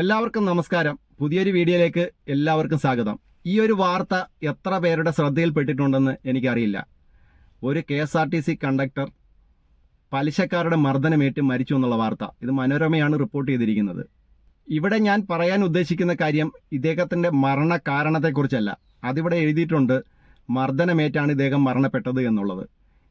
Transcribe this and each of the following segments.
എല്ലാവർക്കും നമസ്കാരം. പുതിയൊരു വീഡിയോയിലേക്ക് എല്ലാവർക്കും സ്വാഗതം. ഈ ഒരു വാർത്ത എത്ര പേരുടെ ശ്രദ്ധയിൽപ്പെട്ടിട്ടുണ്ടെന്ന് എനിക്കറിയില്ല. ഒരു K S R T C conductor പലിശക്കാരുടെ മർദ്ദനമേറ്റ് മരിച്ചു എന്നുള്ള വാർത്ത. ഇത് മനോരമയാണ് റിപ്പോർട്ട് ചെയ്തിരിക്കുന്നത്. ഇവിടെ ഞാൻ പറയാൻ ഉദ്ദേശിക്കുന്ന കാര്യം ഇദ്ദേഹത്തിന്റെ മരണ കാരണത്തെക്കുറിച്ചല്ല. അതിവിടെ എഴുതിയിട്ടുണ്ട് മർദ്ദനമേറ്റാണ് ഇദ്ദേഹം മരണപ്പെട്ടത് എന്നുള്ളത്.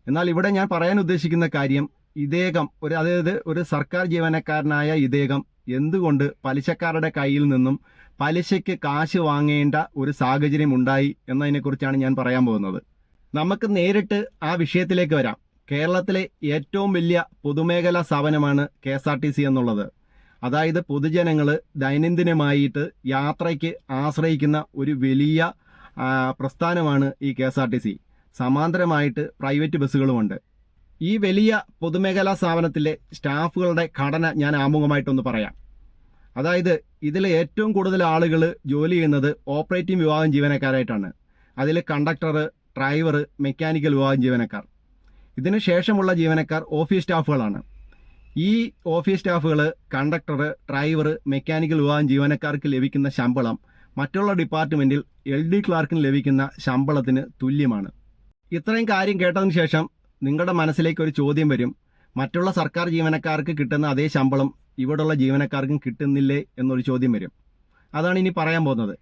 എന്നാൽ ഇവിടെ ഞാൻ പറയാൻ ഉദ്ദേശിക്കുന്ന കാര്യം ഇദ്ദേഹം ഒരു അതായത് ഒരു സർക്കാർ ജീവനക്കാരനായ ഇദ്ദേഹം എന്തുകൊണ്ട് പലിശക്കാരുടെ കയ്യിൽ നിന്നും പലിശയ്ക്ക് കാശ് വാങ്ങേണ്ട ഒരു സാഹചര്യം ഉണ്ടായി എന്നതിനെക്കുറിച്ചാണ് ഞാൻ പറയാൻ പോകുന്നത്. നമുക്ക് നേരിട്ട് ആ വിഷയത്തിലേക്ക് വരാം. കേരളത്തിലെ ഏറ്റവും വലിയ പൊതുമേഖലാ സ്ഥാപനമാണ് K S R T C എന്നുള്ളത്. അതായത് പൊതുജനങ്ങൾ ദൈനംദിനമായിട്ട് യാത്രയ്ക്ക് ആശ്രയിക്കുന്ന ഒരു വലിയ പ്രസ്ഥാനമാണ് ഈ K S R T C. സമാന്തരമായിട്ട് private ബസ്സുകളുമുണ്ട്. ഈ വലിയ പൊതുമേഖലാ സ്ഥാപനത്തിലെ സ്റ്റാഫുകളുടെ ഘടന ഞാൻ ആമുഖമായിട്ടൊന്ന് പറയാം. അതായത് ഇതിൽ ഏറ്റവും കൂടുതൽ ആളുകൾ ജോലി ചെയ്യുന്നത് ഓപ്പറേറ്റിംഗ് വിഭാഗം ജീവനക്കാരായിട്ടാണ്. അതിൽ കണ്ടക്ടർ ഡ്രൈവർ മെക്കാനിക്കൽ വിഭാഗം ജീവനക്കാർ. ഇതിന് ശേഷമുള്ള ജീവനക്കാർ ഓഫീസ് സ്റ്റാഫുകളാണ്. ഈ ഓഫീസ് സ്റ്റാഫുകൾ കണ്ടക്ടർ ഡ്രൈവർ മെക്കാനിക്കൽ വിഭാഗം ജീവനക്കാർക്ക് ലഭിക്കുന്ന ശമ്പളം മറ്റുള്ള ഡിപ്പാർട്ട്മെന്റിൽ എൽ ഡി ക്ലാർക്കിന് ലഭിക്കുന്ന ശമ്പളത്തിന് തുല്യമാണ്. ഇത്രയും കാര്യം കേട്ടതിന് ശേഷം നിങ്ങളുടെ മനസ്സിലേക്ക് ഒരു ചോദ്യം വരും. മറ്റുള്ള സർക്കാർ ജീവനക്കാർക്ക് കിട്ടുന്ന അതേ ശമ്പളം ഇവിടെയുള്ള ജീവനക്കാർക്കും കിട്ടുന്നില്ലേ എന്നൊരു ചോദ്യം വരും. അതാണ് ഇനി പറയാൻ പോകുന്നത്.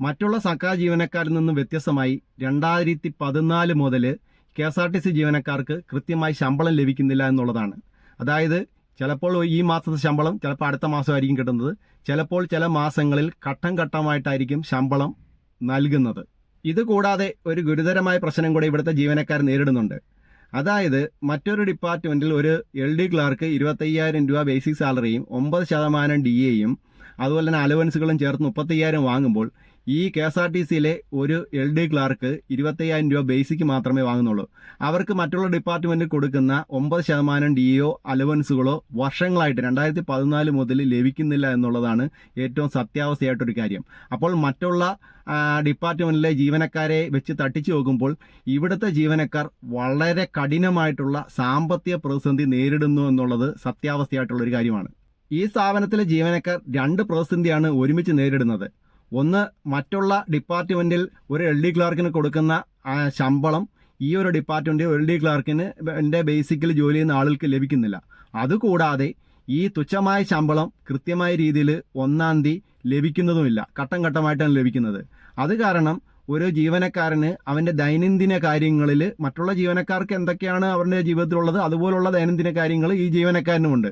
മറ്റുള്ള സർക്കാർ ജീവനക്കാരിൽ നിന്നും വ്യത്യസ്തമായി രണ്ടായിരത്തി പതിനാല് മുതൽ K S R T C ജീവനക്കാർക്ക് കൃത്യമായി ശമ്പളം ലഭിക്കുന്നില്ല എന്നുള്ളതാണ്. അതായത് ചിലപ്പോൾ ഈ മാസത്തെ ശമ്പളം ചിലപ്പോൾ അടുത്ത മാസമായിരിക്കും കിട്ടുന്നത്. ചിലപ്പോൾ ചില മാസങ്ങളിൽ ഘട്ടം ഘട്ടമായിട്ടായിരിക്കും ശമ്പളം നൽകുന്നത്. ഇതുകൂടാതെ ഒരു ഗുരുതരമായ പ്രശ്നം കൂടെ ഇവിടുത്തെ ജീവനക്കാർ നേരിടുന്നുണ്ട്. അതായത് മറ്റൊരു ഡിപ്പാർട്ട്മെന്റിൽ ഒരു എൽ ഡി ക്ലാർക്ക് ഇരുപത്തയ്യായിരം രൂപ ബേസിക് സാലറിയും ഒമ്പത് ശതമാനം ഡി എയും അതുപോലെ തന്നെ അലവൻസുകളും ചേർത്ത് മുപ്പത്തയ്യായിരം വാങ്ങുമ്പോൾ ഈ കെ എസ് ആർ ടി സിയിലെ ഒരു എൽ ഡി ക്ലാർക്ക് ഇരുപത്തയ്യായിരം രൂപ ബേസിക് മാത്രമേ വാങ്ങുന്നുള്ളൂ. അവർക്ക് മറ്റുള്ള ഡിപ്പാർട്ട്മെന്റിൽ കൊടുക്കുന്ന ഒമ്പത് ശതമാനം ഡി ഒ അലവൻസുകളോ വർഷങ്ങളായിട്ട് രണ്ടായിരത്തി പതിനാല് മുതൽ ലഭിക്കുന്നില്ല എന്നുള്ളതാണ് ഏറ്റവും സത്യാവസ്ഥയായിട്ടൊരു കാര്യം. അപ്പോൾ മറ്റുള്ള ഡിപ്പാർട്ട്മെന്റിലെ ജീവനക്കാരെ വെച്ച് തട്ടിച്ചു നോക്കുമ്പോൾ ഇവിടുത്തെ ജീവനക്കാർ വളരെ കഠിനമായിട്ടുള്ള സാമ്പത്തിക പ്രതിസന്ധി നേരിടുന്നു എന്നുള്ളത് സത്യാവസ്ഥയായിട്ടുള്ളൊരു കാര്യമാണ്. ഈ സ്ഥാപനത്തിലെ ജീവനക്കാർ രണ്ട് പ്രതിസന്ധിയാണ് ഒരുമിച്ച് നേരിടുന്നത്. ഒന്ന് മറ്റുള്ള ഡിപ്പാർട്ട്മെന്റിൽ ഒരു എൽ ഡി ക്ലാർക്കിന് കൊടുക്കുന്ന ശമ്പളം ഈ ഒരു ഡിപ്പാർട്ട്മെന്റ് എൽ ഡി ക്ലാർക്കിന് എന്റെ ബേസിക്കലി ജോലി ചെയ്യുന്ന ആളുകൾക്ക് ലഭിക്കുന്നില്ല. അതുകൂടാതെ ഈ തുച്ഛമായ ശമ്പളം കൃത്യമായ രീതിയിൽ ഒന്നാം തീയതി ലഭിക്കുന്നതുമില്ല. ഘട്ടം ഘട്ടമായിട്ടാണ് ലഭിക്കുന്നത്. അത് കാരണം ഒരു ജീവനക്കാരന് അവന്റെ ദൈനംദിന കാര്യങ്ങളിൽ മറ്റുള്ള ജീവനക്കാർക്ക് എന്തൊക്കെയാണ് അവരുടെ ജീവിതത്തിലുള്ളത് അതുപോലുള്ള ദൈനംദിന കാര്യങ്ങൾ ഈ ജീവനക്കാരനുമുണ്ട്.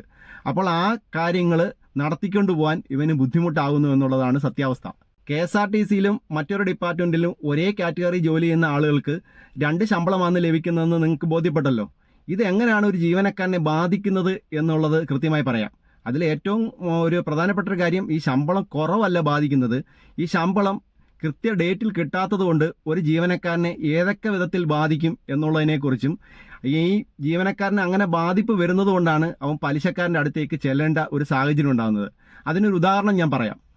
അപ്പോൾ ആ കാര്യങ്ങൾ നടത്തിക്കൊണ്ടു പോകാൻ ഇവന് ബുദ്ധിമുട്ടാകുന്നു എന്നുള്ളതാണ് സത്യാവസ്ഥ. കെ എസ് ആർ ടി സിയിലും മറ്റൊരു ഡിപ്പാർട്ട്മെന്റിലും ഒരേ കാറ്റഗറി ജോലി ചെയ്യുന്ന ആളുകൾക്ക് രണ്ട് ശമ്പളമാണ് ലഭിക്കുന്നതെന്ന് നിങ്ങൾക്ക് ബോധ്യപ്പെട്ടല്ലോ. ഇത് എങ്ങനെയാണ് ഒരു ജീവനക്കാരനെ ബാധിക്കുന്നത് എന്നുള്ളത് കൃത്യമായി പറയാം. അതിൽ ഏറ്റവും ഒരു പ്രധാനപ്പെട്ട ഒരു കാര്യം ഈ ശമ്പളം കുറവല്ല ബാധിക്കുന്നത്. ഈ ശമ്പളം കൃത്യ ഡേറ്റിൽ കിട്ടാത്തതുകൊണ്ട് ഒരു ജീവനക്കാരനെ ഏതൊക്കെ വിധത്തിൽ ബാധിക്കും എന്നുള്ളതിനെക്കുറിച്ചും ഈ ജീവനക്കാരന് അങ്ങനെ ബാധിപ്പ് വരുന്നത് കൊണ്ടാണ് അവൻ പലിശക്കാരന്റെ അടുത്തേക്ക് ചെല്ലേണ്ട ഒരു സാഹചര്യം ഉണ്ടാകുന്നത്. അതിനൊരു ഉദാഹരണം ഞാൻ പറയാം.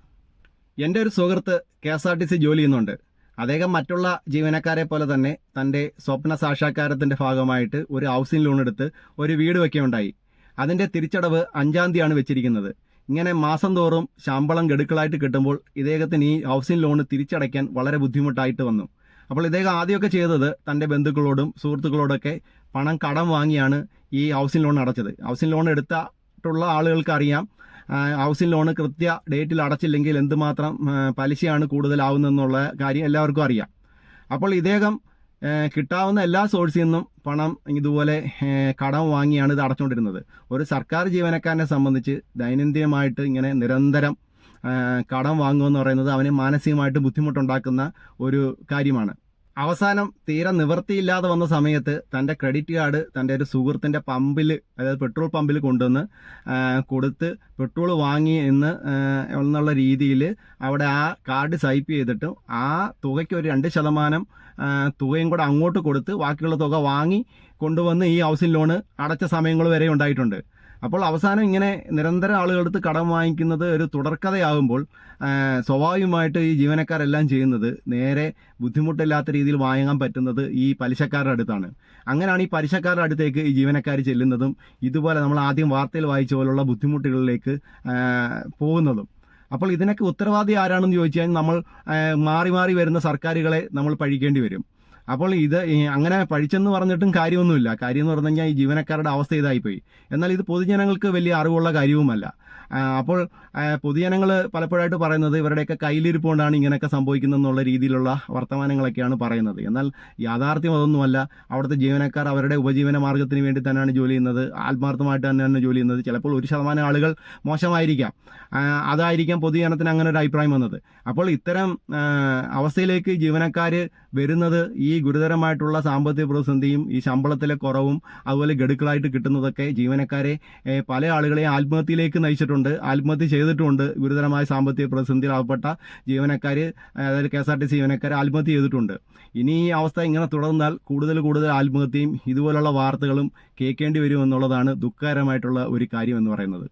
എന്റെ ഒരു സുഹൃത്ത് K S R T C ജോലി ചെയ്യുന്നുണ്ട്. അദ്ദേഹം മറ്റുള്ള ജീവനക്കാരെ പോലെ തന്നെ തന്റെ സ്വപ്ന സാക്ഷാത്കാരത്തിന്റെ ഭാഗമായിട്ട് ഒരു ഹൗസിംഗ് ലോൺ എടുത്ത് ഒരു വീട് വയ്ക്കുകയുണ്ടായി. അതിന്റെ തിരിച്ചടവ് അഞ്ചാം തീയതിയാണ് വെച്ചിരിക്കുന്നത്. ഇങ്ങനെ മാസം തോറും ശമ്പളം ഗഡുക്കളായിട്ട് കിട്ടുമ്പോൾ ഇദ്ദേഹത്തിന് ഈ ഹൗസിംഗ് ലോൺ തിരിച്ചടയ്ക്കാൻ വളരെ ബുദ്ധിമുട്ടായിട്ട് വന്നു. അപ്പോൾ ഇദ്ദേഹം ആദ്യമൊക്കെ ചെയ്തത് തന്റെ ബന്ധുക്കളോടും സുഹൃത്തുക്കളോടൊക്കെ പണം കടം വാങ്ങിയാണ് ഈ ഹൗസിംഗ് ലോൺ അടച്ചത്. ഹൗസിംഗ് ലോൺ എടുത്തിട്ടുള്ള ആളുകൾക്ക് അറിയാം ഹൗസിംഗ് ലോൺ കൃത്യ ഡേറ്റിൽ അടച്ചില്ലെങ്കിൽ എന്തുമാത്രം പലിശയാണ് കൂടുതലാവുന്നതെന്നുള്ള കാര്യം എല്ലാവർക്കും അറിയാം. അപ്പോൾ ഇദ്ദേഹം കിട്ടാവുന്ന എല്ലാ സോഴ്സിൽ നിന്നും പണം ഇതുപോലെ കടം വാങ്ങിയാണ് ഇത് അടച്ചുകൊണ്ടിരുന്നത് ഒരു സർക്കാർ ജീവനക്കാരനെ സംബന്ധിച്ച് ദൈനംദിനമായിട്ട് ഇങ്ങനെ നിരന്തരം കടം വാങ്ങുക പറയുന്നത് അവന് മാനസികമായിട്ട് ബുദ്ധിമുട്ടുണ്ടാക്കുന്ന ഒരു കാര്യമാണ്. അവസാനം തീരെ നിവൃത്തിയില്ലാതെ വന്ന സമയത്ത് തന്റെ ക്രെഡിറ്റ് കാർഡ് തന്റെ ഒരു സുഹൃത്തിന്റെ പമ്പിൽ അതായത് പെട്രോൾ പമ്പിൽ കൊണ്ടുവന്ന് കൊടുത്ത് പെട്രോൾ വാങ്ങി എന്ന് എന്നുള്ള രീതിയിൽ അവിടെ ആ കാർഡ് സൈപ്പ് ചെയ്തിട്ട് ആ തുകയ്ക്ക് ഒരു രണ്ട് ശതമാനം തുകയും കൂടെ അങ്ങോട്ട് കൊടുത്ത് ബാക്കിയുള്ള തുക വാങ്ങി കൊണ്ടുവന്ന് ഈ ഹൗസിംഗ് ലോണ് അടച്ച സമയങ്ങൾ വരെ ഉണ്ടായിട്ടുണ്ട്. അപ്പോൾ അവസാനം ഇങ്ങനെ നിരന്തരം ആളുകളെടുത്ത് കടം വാങ്ങിക്കുന്നത് ഒരു തുടർക്കഥയാകുമ്പോൾ സ്വാഭാവികമായിട്ട് ഈ ജീവനക്കാരെല്ലാം ചെയ്യുന്നത് നേരെ ബുദ്ധിമുട്ടില്ലാത്ത രീതിയിൽ വാങ്ങാൻ പറ്റുന്നത് ഈ പലിശക്കാരുടെ അടുത്താണ്. അങ്ങനെയാണ് ഈ പലിശക്കാരുടെ അടുത്തേക്ക് ഈ ജീവനക്കാർ ചെല്ലുന്നതും ഇതുപോലെ നമ്മൾ ആദ്യം വാർത്തയിൽ വായിച്ച പോലുള്ള ബുദ്ധിമുട്ടുകളിലേക്ക് പോകുന്നതും. അപ്പോൾ ഇതിനൊക്കെ ഉത്തരവാദി ആരാണെന്ന് ചോദിച്ചാൽ നമ്മൾ മാറി മാറി വരുന്ന സർക്കാരുകളെ നമ്മൾ പഴിക്കേണ്ടി വരും. അപ്പോൾ ഇത് അങ്ങനെ പഠിച്ചെന്ന് പറഞ്ഞിട്ടും കാര്യമൊന്നുമില്ല. കാര്യം എന്ന് പറഞ്ഞു കഴിഞ്ഞാൽ ഈ ജീവനക്കാരുടെ അവസ്ഥ ഇതായിപ്പോയി. എന്നാൽ ഇത് പൊതുജനങ്ങൾക്ക് വലിയ അറിവുള്ള കാര്യവുമല്ല. അപ്പോൾ പൊതുജനങ്ങൾ പലപ്പോഴായിട്ട് പറയുന്നത് ഇവരുടെയൊക്കെ കയ്യിലിരിപ്പുകൊണ്ടാണ് ഇങ്ങനെയൊക്കെ സംഭവിക്കുന്നത് എന്നുള്ള രീതിയിലുള്ള വർത്തമാനങ്ങളൊക്കെയാണ് പറയുന്നത്. എന്നാൽ യാഥാർത്ഥ്യം അതൊന്നുമല്ല. അവിടുത്തെ ജീവനക്കാർ അവരുടെ ഉപജീവന മാർഗത്തിന് വേണ്ടി തന്നെയാണ് ജോലി ചെയ്യുന്നത്. ആത്മാർത്ഥമായിട്ട് തന്നെയാണ് ജോലി ചെയ്യുന്നത്. ചിലപ്പോൾ ഒരു ശതമാനം ആളുകൾ മോശമായിരിക്കാം. അതായിരിക്കാം പൊതുജനത്തിന് അങ്ങനെ ഒരു അഭിപ്രായം വന്നത്. അപ്പോൾ ഇത്തരം അവസ്ഥയിലേക്ക് ജീവനക്കാർ വരുന്നത് ഈ ഗുരുതരമായിട്ടുള്ള സാമ്പത്തിക പ്രതിസന്ധിയും ഈ ശമ്പളത്തിലെ കുറവും അതുപോലെ ഗഡുക്കളായിട്ട് കിട്ടുന്നതൊക്കെ ജീവനക്കാരെ പല ആളുകളെയും ആത്മഹത്യയിലേക്ക് നയിച്ചിട്ടുണ്ട്. ആത്മഹത്യ ചെയ്തിട്ടുണ്ട് ഗുരുതരമായ സാമ്പത്തിക പ്രതിസന്ധിയിൽ അകപ്പെട്ട ജീവനക്കാർ അതായത് K S R T C ജീവനക്കാർ ആത്മഹത്യ ചെയ്തിട്ടുണ്ട്. ഇനി ഈ അവസ്ഥ ഇങ്ങനെ തുടർന്നാൽ കൂടുതൽ കൂടുതൽ ആത്മഹത്യയും ഇതുപോലുള്ള വാർത്തകളും കേൾക്കേണ്ടി വരുമെന്നുള്ളതാണ് ദുഃഖകരമായിട്ടുള്ള ഒരു കാര്യം എന്ന് പറയുന്നത്.